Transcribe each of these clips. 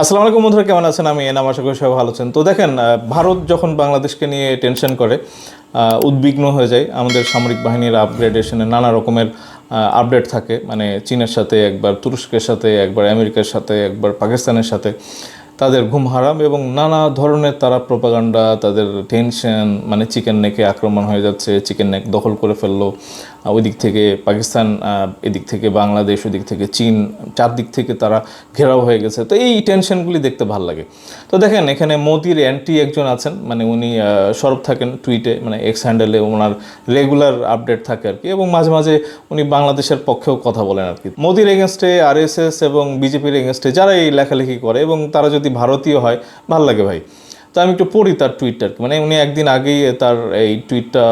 আসসালামু আলাইকুম বন্ধুরা, কেমন আছেন? আমি এনাম, আশা করি সবাই ভালো আছেন। তো দেখেন ভারত যখন বাংলাদেশকে নিয়ে টেনশন করে উদ্বিগ্ন হয়ে যায়, আমাদের সামরিক বাহিনীর আপগ্রেডেশনে নানা রকমের আপডেট থাকে। মানে চীনের সাথে একবার, তুরস্কের সাথে একবার, আমেরিকার সাথে একবার, পাকিস্তানের সাথে। তাদের ঘুম হারাম এবং নানা ধরনের তারা প্রপাগান্ডা, তাদের টেনশন মানে চিকেন নেকে আক্রমণ হয়ে যাচ্ছে, চিকেন নেক দখল করে ফেলল। ওই দিক থেকে পাকিস্তান এদিক থেকে বাংলাদেশ ওদিক থেকে চীন, চারদিক থেকে তারা ঘেরাও হয়ে গেছে। তো এই টেনশনগুলি দেখতে ভালো লাগে। তো দেখেন, এখানে মোদির অ্যান্টি একজন আছেন মানে উনি সরব থাকেন টুইটে মানে এক্স হ্যান্ডেলে ওনার রেগুলার আপডেট থাকে আর কি এবং মাঝে মাঝে উনি বাংলাদেশের পক্ষেও কথা বলেন আর কি। মোদির এগেনস্টে আরএসএস এবং বিজেপির এগেনস্টে যারা এই লেখালেখি করে এবং তারা যদি ভারতীয় হয়, ভালো লাগে ভাই। তো আমি একটু পড়ি তার টুইটটা মানে উনি একদিন আগেই তার এই টুইটটা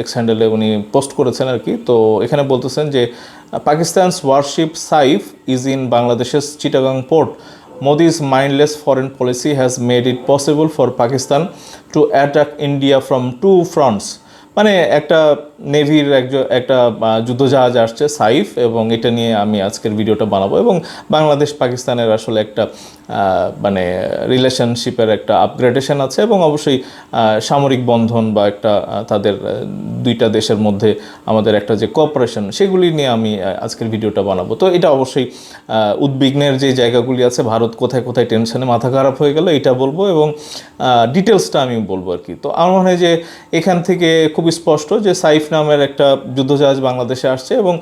এক্স হ্যান্ডেলে উনি পোস্ট করেছেন আর কি। তো এখানে বলতেছেন যে, Pakistan's warship Saif is in বাংলাদেশের Chittagong port. Modi's mindless foreign policy has made it possible for Pakistan to attack India from two fronts. মানে একটা নেভির একজন একটা যুদ্ধজাহাজ আসছে, সাইফ, এবং এটা নিয়ে আমি আজকের ভিডিওটা বানাবো। এবং বাংলাদেশ পাকিস্তানের আসলে একটা মানে রিলেশনশিপের একটা আপগ্রেডেশন আছে, এবং অবশ্যই সামরিক বন্ধন বা একটা তাদের দুইটা দেশের মধ্যে আমাদের একটা যে কোঅপারেশন সেগুলি নিয়ে আমি আজকের ভিডিওটা বানাবো। তো এটা অবশ্যই উদ্বিগ্নের যে জায়গাগুলি আছে, ভারত কোথায় কোথায় টেনশনে মাথা খারাপ হয়ে গেল, এটা বলব, এবং ডিটেলসটা আমি বলব আর কি। তো আমার মনে হয় যে এখান থেকে খুব স্পষ্ট যে সাইফ নামের একটা যুদ্ধজাহাজ বাংলাদেশে আসছে এবং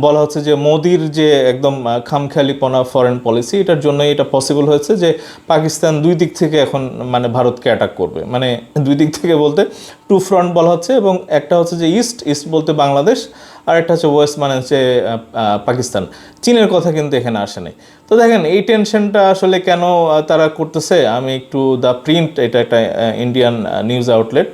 বলা হচ্ছে যে মোদির যে একদম খামখেয়ালিপনা ফরেন পলিসি এটার জন্যই এটা পসিবল হয়েছে যে পাকিস্তান দুই দিক থেকে এখন মানে ভারতকে অ্যাটাক করবে। মানে দুই দিক থেকে বলতে টু ফ্রন্ট বলা হচ্ছে এবং একটা হচ্ছে যে ইস্ট ইস্ট বলতে বাংলাদেশ, আর একটা হচ্ছে ওয়েস্ট মানে হচ্ছে পাকিস্তান। চীনের কথা কিন্তু এখানে আসে নাই। তো দেখেন, এই টেনশনটা আসলে কেন তারা করতেছে? আমি একটু দ্য প্রিন্ট এটা একটা ইন্ডিয়ান নিউজ আউটলেট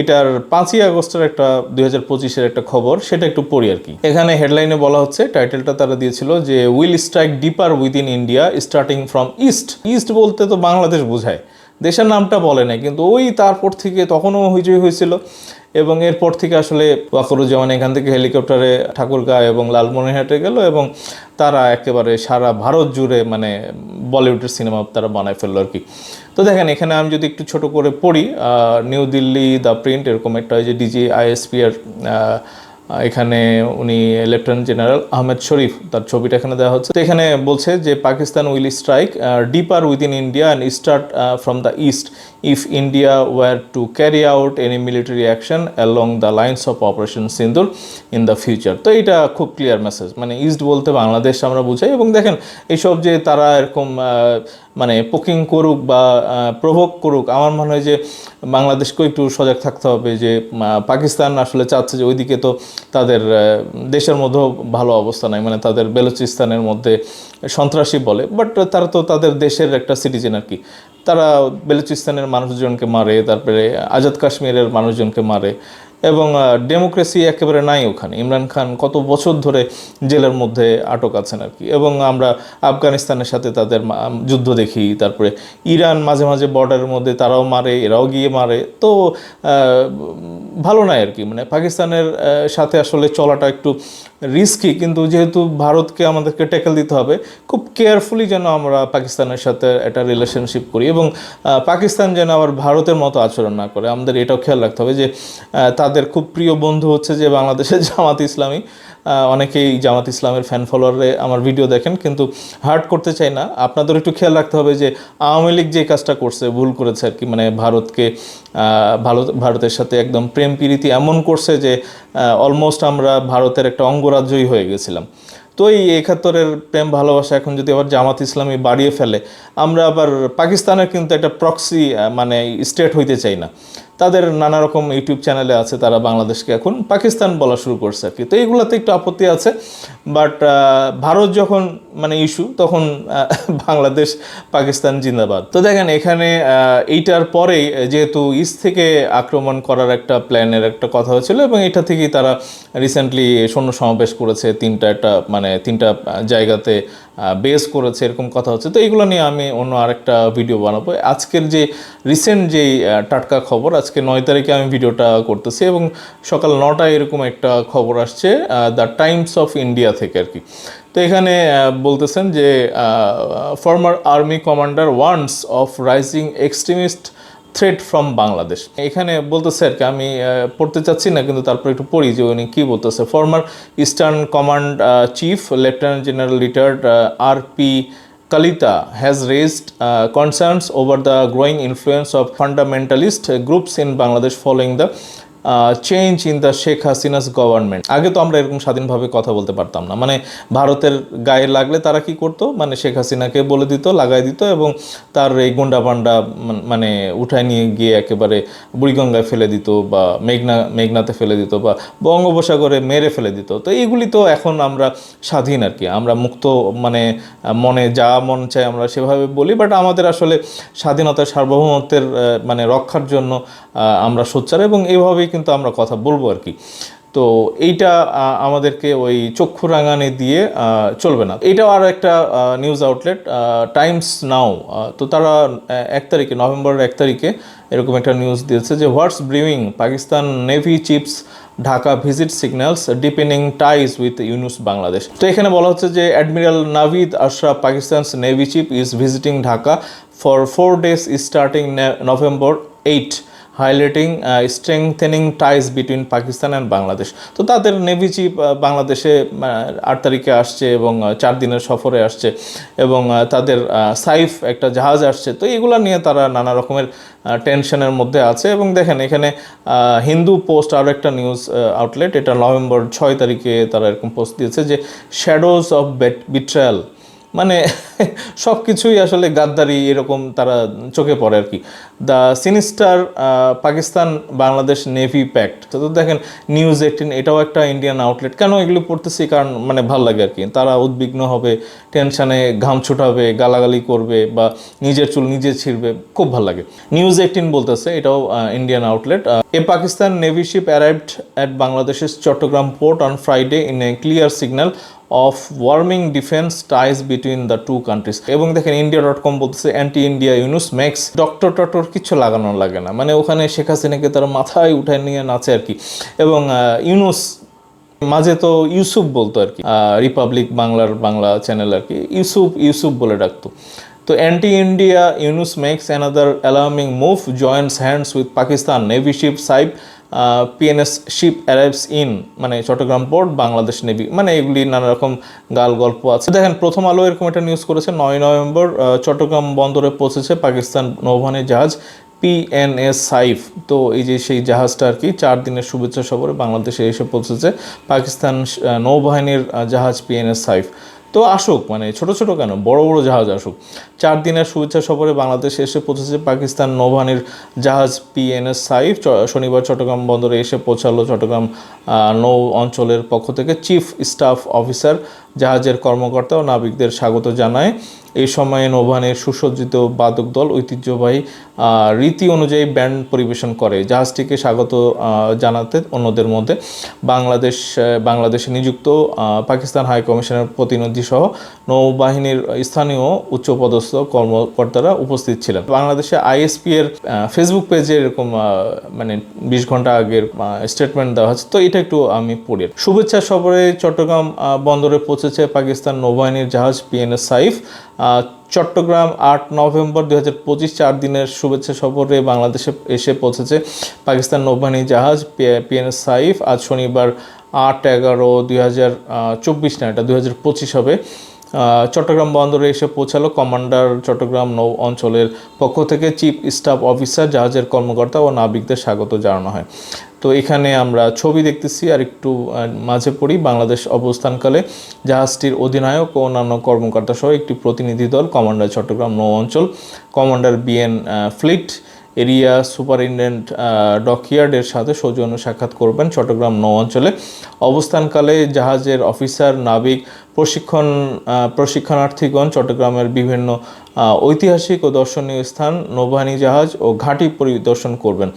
এটার পাঁচই আগস্টের একটা, দুই হাজার পঁচিশের একটা খবর, সেটা একটু পড়ি আর কি। এখানে হেডলাইনে বলা হচ্ছে টাইটেলটা তারা দিয়েছিল যে will strike deeper within India starting from east east বলতে তো বাংলাদেশ বোঝায়। দেশের নামটা বলে নাই কিন্তু ওই তারপর থেকে তখনও হইচই হয়েছিল এবং এরপর থেকে আসলে ওয়াকরুজ্জামান এখান থেকে হেলিকপ্টারে ঠাকুরগাঁ এবং লালমনিরহাটে গেল এবং তারা একেবারে সারা ভারত জুড়ে মানে বলিউডের সিনেমা তারা বানায় ফেলল আর কি। তো দেখেন এখানে আমি যদি একটু ছোট করে পড়ি নিউ দিল্লি দ্য প্রিন্ট এরকম একটা যে ডিজি আইএসপি এর আহ, এখানে উনি লেফটেন্যান্ট জেনারেল আহমেদ শরীফ, তার ছবিটা এখানে দেওয়া হচ্ছে। তো এখানে বলছে যে, Pakistan will strike deeper within India and start from the east. If India were to carry out any military action along the lines of operation Sindoor in the future তো এটা খুব ক্লিয়ার মেসেজ মানে east বলতে বাংলাদেশ আমরা বুঝাই এবং দেখেন এইসব যে তারা এরকম মানে পোকিং করুক বা প্রভোগ করুক, আমার মনে হয় যে বাংলাদেশকেও একটু সজাগ থাকতে হবে যে পাকিস্তান আসলে চাচ্ছে যে ওইদিকে তো তাদের দেশের মধ্যেও ভালো অবস্থা নাই মানে তাদের বেলুচিস্তানের মধ্যে সন্ত্রাসী বলে বাট তারা তো তাদের দেশের একটা সিটিজেন আর কি। তারা বেলুচিস্তানের মানুষজনকে মারে তারপরে আজাদ কাশ্মীরের মানুষজনকে মারে। এবং ডেমোক্রেসি একেবারে নাই ওখানে। ইমরান খান কত বছর ধরে জেলের মধ্যে আটক আছেন আর কি। এবং আমরা আফগানিস্তানের সাথে তাদের যুদ্ধ দেখি, তারপরে ইরান মাঝে মাঝে বর্ডারের মধ্যে তারাও মারে, এরাও গিয়ে মারে। তো ভালো নয় আর কি। মানে পাকিস্তানের সাথে আসলে চলাটা একটু রিস্কি কিন্তু যেহেতু ভারতকে আমাদেরকে ট্যাকেল দিতে হবে, খুব কেয়ারফুলি যেন আমরা পাকিস্তানের সাথে একটা রিলেশনশিপ করি এবং পাকিস্তান যেন আবার ভারতের মতো আচরণ না করে। আমাদের এটাও খেয়াল রাখতে হবে যে তাদের খুব প্রিয় বন্ধু হচ্ছে যে বাংলাদেশের জামাত ইসলামী। অনেকেই জামাত ইসলামের ফ্যান ফলোয়ারে আমার ভিডিও দেখেন, কিন্তু হার্ট করতে চাই না। আপনাদের একটু খেয়াল রাখতে হবে যে আওয়ামী লীগ যে কাজটা করছে, ভুল করেছে আর কি মানে ভারতকে ভারত ভারতের সাথে একদম প্রেম প্রীতি এমন করছে যে অলমোস্ট আমরা ভারতের একটা অঙ্গরাজ্যই হয়ে গেছিলাম। তো এই একাত্তরের প্রেম, ভালোবাসা এখন যদি আবার জামাত ইসলামী বাড়িয়ে ফেলে, আমরা আবার পাকিস্তানের কিন্তু একটা প্রক্সি মানে স্টেট হইতে চাই না। তাদের নানা রকম ইউটিউব চ্যানেলে আছে, তারা বাংলাদেশকে এখন পাকিস্তান বলা শুরু করছে আর কি। তো এইগুলোতে একটু আপত্তি আছে বাট ভারত যখন মানে ইস্যু, তখন বাংলাদেশ, পাকিস্তান জিন্দাবাদ। তো দেখেন এখানে এইটার পরেই, যেহেতু ইস্ট থেকে আক্রমণ করার একটা প্ল্যানের একটা কথা হয়েছিল এবং এটা থেকেই তারা রিসেন্টলি সৈন্য সমাবেশ করেছে, তিনটা একটা মানে তিনটা জায়গাতে বেস করেছে, এরকম কথা হচ্ছে। তো এইগুলো নিয়ে আমি অন্য আরেকটা ভিডিও বানাবো। আজকের যে রিসেন্ট যেই টাটকা খবর, আজকে নয় তারিখে আমি ভিডিওটা করতেছি এবং সকাল নটায় এরকম একটা খবর আসছে দ্য টাইমস অফ ইন্ডিয়া থেকে আর কি। তো এখানে বলতেছেন যে former army commander warns of rising extremist threat from Bangladesh এখানে বলতেছে আর কি আমি পড়তে চাচ্ছি না কিন্তু তারপর একটু পড়ি যে উনি কী বলতেছে former eastern command chief lieutenant general retired R P Kalita has raised uh, concerns over the growing influence of fundamentalist uh, groups in Bangladesh following the change in the Sheikh Hasina's government আগে তো আমরা এরকম স্বাধীনভাবে কথা বলতে পারতাম না। মানে ভারতের গায়ে লাগলে তারা কি করতো? মানে শেখ হাসিনাকে বলে দিত, লাগাই দিত এবং তার এই গুন্ডা পান্ডা মানে উঠায় নিয়ে গিয়ে একেবারে বুড়িগঙ্গায় ফেলে দিত বা মেঘনা, মেঘনাতে ফেলে দিত বা বঙ্গোপসাগরে মেরে ফেলে দিত। তো এইগুলি তো এখন আমরা স্বাধীন আর কি। আমরা মুক্ত মানে মনে যা মন চায় আমরা সেভাবে বলি বাট আমাদের আসলে স্বাধীনতা সার্বভৌমত্বের মানে রক্ষার জন্য আমরা সোচ্চার এবং এইভাবেই কিন্তু আমরা কথা বলব আর কি। তো এইটা আমাদেরকে ওই চক্ষু রাঙানি দিয়ে চলবে না। এটাও আর একটা নিউজ আউটলেট টাইমস নাও তো তারা এক তারিখে, নভেম্বরের এক তারিখে এরকম একটা নিউজ দিয়েছে যে what's brewing Pakistan navy chief's Dhaka visit signals deepening ties with Yunus Bangladesh তো এখানে বলা হচ্ছে যে admiral Naveed Ashraf Pakistan's navy chief is visiting Dhaka for four days starting November eight highlighting strengthening ties between Pakistan and Bangladesh তো তাদের navy chief বাংলাদেশে আট তারিখে আসছে এবং চার দিনের সফরে আসছে এবং তাদের সাইফ একটা জাহাজ আসছে। তো এগুলো নিয়ে তারা নানা রকমের টেনশনের মধ্যে আছে এবং দেখেন এখানে হিন্দু পোস্ট আরও একটা নিউজ আউটলেট এটা নভেম্বর ছয় তারিখে তারা এরকম পোস্ট দিয়েছে যে শ্যাডোজ অফ বিট্রায়াল মানে সব কিছুই আসলে গাদ্দারি এরকম তারা চোখে পড়ে আর কি the sinister Pakistan Bangladesh navy pact. তো দেখেন, নিউজ এইটিন, এটাও একটা ইন্ডিয়ান আউটলেট কেন এগুলো পড়তেছি? কারণ মানে ভালো লাগে আর কি তারা উদ্বিগ্ন হবে, টেনশানে ঘাম ছুটাবে, গালাগালি করবে বা নিজের চুল নিজে ছিঁড়বে, খুব ভালো লাগে। নিউজ এইটিন বলতেছে, এটাও Indian outlet a Pakistan navy ship arrived at বাংলাদেশের Chattogram port on Friday in a clear signal of warming defence ties between the two countries এবং দেখেন ইন্ডিয়া ডট কম বলতেছে anti India Yunus makes doctor টক্টর কিছু লাগানো লাগে না। মানে ওখানে শেখ হাসিনাকে তারা মাথায় উঠায় নিয়ে নাচে আর কি। এবং ইউনুস মাঝে তো ইউসুফ বলতো আর কি। রিপাবলিক বাংলার বাংলা চ্যানেল আর কি। ইউসুফ ইউসুফ বলে ডাকতো। তো anti India Yunus makes another alarming move joins hands with Pakistan navy ship Saif PNS ship arrives in মানে চট্টগ্রাম পোর্ট বাংলাদেশ নেভি মানে এগুলি নানা রকম গাল গল্প আছে। দেখেন, প্রথম আলো এরকম একটা নিউজ করেছে, নয় নভেম্বর চট্টগ্রাম বন্দরে পৌঁছেছে পাকিস্তান নৌবাহিনীর জাহাজ পিএনএস সাইফ তো এই যে সেই জাহাজটা আর কি, চার দিনের শুভেচ্ছা সফরে বাংলাদেশে এসে পৌঁছেছে পাকিস্তান নৌবাহিনীর জাহাজ পিএনএস সাইফ তো আসুক মানে ছোট ছোট কেন? বড় বড় জাহাজ আসুক। চার দিনের শুভেচ্ছা সফরে বাংলাদেশে এসে পৌঁছেছে পাকিস্তান নৌবাহিনীর জাহাজ পিএনএস সাইফ। শনিবার চট্টগ্রাম বন্দরে এসে পৌঁছালো চট্টগ্রাম নৌ অঞ্চলের পক্ষ থেকে চিফ স্টাফ অফিসার জাহাজের কর্মকর্তা ও নাবিকদের স্বাগত জানায়। এই সময়ে নৌবাহিনীর সুসজ্জিত বাদক দল ঐতিহ্যবাহী রীতি অনুযায়ী ব্যান্ড পরিবেশন করে। জাহাজটিকে স্বাগত জানাতে অন্যদের মধ্যে বাংলাদেশ বাংলাদেশে নিযুক্ত পাকিস্তান হাই কমিশনের প্রতিনিধি সহ নৌবাহিনীর স্থানীয় উচ্চপদস্থ কর্মকর্তারা উপস্থিত ছিলেন। বাংলাদেশে আইএসপি এর ফেসবুক পেজে এরকম মানে বিশ ঘণ্টা আগের স্টেটমেন্ট দেওয়া হচ্ছে। তো এটা একটু আমি পড়ি। শুভেচ্ছা সফরে চট্টগ্রাম বন্দরে পৌঁছেছে পাকিস্তান নৌবাহিনীর জাহাজ পিএনএস সাইফ। চট্টগ্রাম আট নভেম্বর দুই হাজার পঁচিশ চার দিনের শুভেচ্ছা সফরে বাংলাদেশে এসে পৌঁছেছে পাকিস্তান নৌবাহিনী জাহাজ পিএনএস সাইফ। আজ শনিবার আট এগারো দুই হাজার চব্বিশ না, এটা দুই হাজার পঁচিশ হবে। চট্টগ্রাম বন্দরে এসে পৌঁছালো কমান্ডার চট্টগ্রাম নৌ অঞ্চলের পক্ষ থেকে চিফ স্টাফ অফিসার, জাহাজের কর্মকর্তা ও নাবিকদের স্বাগত জানানো হয়। তো এখানে আমরা ছবি দেখতেছি, আর একটু মাঝে পড়ি বাংলাদেশ অবস্থানকালে। জাহাজটির অধিনায়ক ও অন্যান্য কর্মকর্তা সহ একটি প্রতিনিধি দল কমান্ডার চট্টগ্রাম নৌ অঞ্চল। Commander BN fleet area superintendent ডকইয়ার্ডের সাথে সৌজন্য সাক্ষাৎ করবেন চট্টগ্রাম নৌ অঞ্চলে। অবস্থানকালে জাহাজের অফিসার, নাবিক, প্রশিক্ষণ প্রশিক্ষণার্থীগণ চট্টগ্রামের বিভিন্ন ঐতিহাসিক ও দর্শনীয় স্থান, নৌবাহিনী জাহাজ ও ঘাঁটি পরিদর্শন করবেন।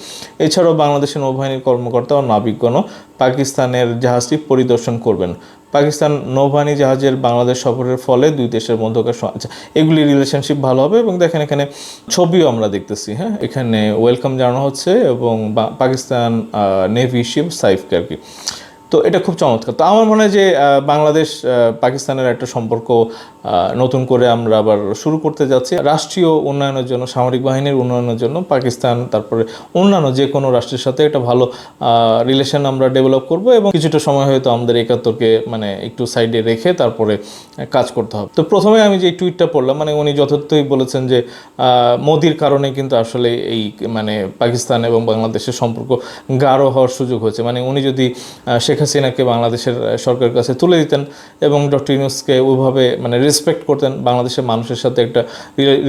এছাড়াও বাংলাদেশের নৌবাহিনীর কর্মকর্তা ও নাবিকগণও পাকিস্তানের জাহাজটি পরিদর্শন করবেন। পাকিস্তান নৌবাহিনী জাহাজের বাংলাদেশ সফরের ফলে দুই দেশের মধ্যকার আচ্ছা এগুলি রিলেশনশিপ ভালো হবে এবং দেখেন এখানে ছবিও আমরা দেখতেছি হ্যাঁ? এখানে ওয়েলকাম জানানো হচ্ছে এবং পাকিস্তান নেভি শিপ সাইফকে আর কি। তো এটা খুব চমৎকার। তো আমার মনে হয় যে বাংলাদেশ পাকিস্তানের একটা সম্পর্ক নতুন করে আমরা আবার শুরু করতে যাচ্ছি। রাষ্ট্রীয় উন্নয়নের জন্য সামরিক বাহিনীর উন্নয়নের জন্য পাকিস্তান তারপরে অন্যান্য যে কোনো রাষ্ট্রের সাথে একটা ভালো রিলেশন আমরা ডেভেলপ করব এবং কিছুটা সময় হয়তো আমাদের একাত্তরকে মানে একটু সাইডে রেখে তারপরে কাজ করতে হবে। তো প্রথমে আমি যে টুইটটা পড়লাম মানে উনি যথার্থই বলেছেন যে মোদির কারণে কিন্তু আসলে এই মানে পাকিস্তান এবং বাংলাদেশের সম্পর্ক গাঢ় হওয়ার সুযোগ হয়েছে। মানে উনি যদি আহ, শেখ হাসিনাকে বাংলাদেশের সরকারের কাছে তুলে দিতেন এবং ডক্টর ইউনুসকে ওইভাবে মানে রেসপেক্ট করতেন। বাংলাদেশের মানুষের সাথে একটা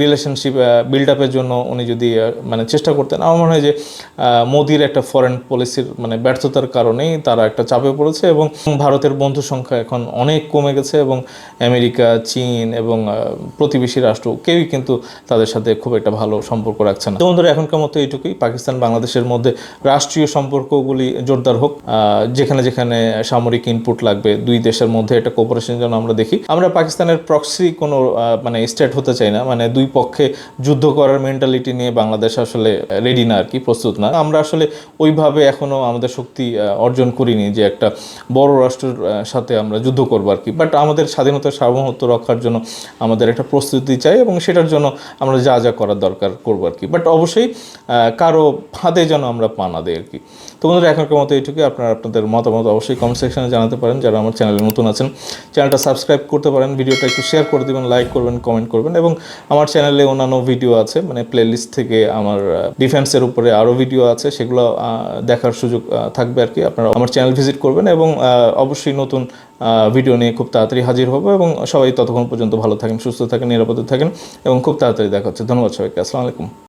রিলেশনশিপ বিল্ড আপের জন্য উনি যদি মানে চেষ্টা করতেন। আমার মনে হয় যে মোদির একটা ফরেন পলিসির মানে ব্যর্থতার কারণেই তারা একটা চাপে পড়েছে এবং ভারতের বন্ধু সংখ্যা এখন অনেক কমে গেছে এবং আমেরিকা, চীন এবং প্রতিবেশী রাষ্ট্র কেউই কিন্তু তাদের সাথে খুব একটা ভালো সম্পর্ক রাখছে না। বন্ধুরা, এখনকার মতো এইটুকুই। পাকিস্তান বাংলাদেশের মধ্যে রাষ্ট্রীয় সম্পর্কগুলি জোরদার হোক। যেখানে যেখানে যেখানে সামরিক ইনপুট লাগবে। দুই দেশের মধ্যে একটা কোপারেশন যেন আমরা দেখি। আমরা পাকিস্তানের প্রক্সি কোনো মানে স্টেট হতে চাই না। মানে দুই পক্ষে যুদ্ধ করার মেন্টালিটি নিয়ে বাংলাদেশ আসলে রেডি না আর কি, প্রস্তুত না। আমরা আসলে ওইভাবে এখনও আমাদের শক্তি অর্জন করিনি যে একটা বড় রাষ্ট্রের সাথে আমরা যুদ্ধ করব আর কি। বাট আমাদের স্বাধীনতার সার্বভৌমত্ব রক্ষার জন্য আমাদের একটা প্রস্তুতি চাই এবং সেটার জন্য আমরা যা যা করার দরকার করব আর কি। বাট অবশ্যই কারও ফাঁদে যেন আমরা পানা দেয় আর কি। তো বন্ধুরা, এখনকার মতো এইটুকুই। আপনারা আপনাদের মতামত অবশ্যই কমেন্ট সেকশনে জানাতে পারেন। যারা আমার চ্যানেলে নতুন আছেন চ্যানেলটা সাবস্ক্রাইব করতে পারেন, ভিডিওটা একটু শেয়ার করে দেবেন লাইক করবেন কমেন্ট করবেন এবং আমার চ্যানেলে অন্যান্য ভিডিও আছে মানে প্লেলিস্ট থেকে আমার ডিফেন্সের উপরে আরও ভিডিও আছে, সেগুলো দেখার সুযোগ থাকবে আর কি। আপনারা আমার চ্যানেল ভিজিট করবেন এবং অবশ্যই নতুন ভিডিও নিয়ে খুব তাড়াতাড়ি হাজির হব এবং সবাই ততক্ষণ পর্যন্ত ভালো থাকেন, সুস্থ থাকেন, নিরাপদে থাকেন এবং খুব তাড়াতাড়ি দেখা হচ্ছে। ধন্যবাদ সবাইকে। আসসালামু আলাইকুম।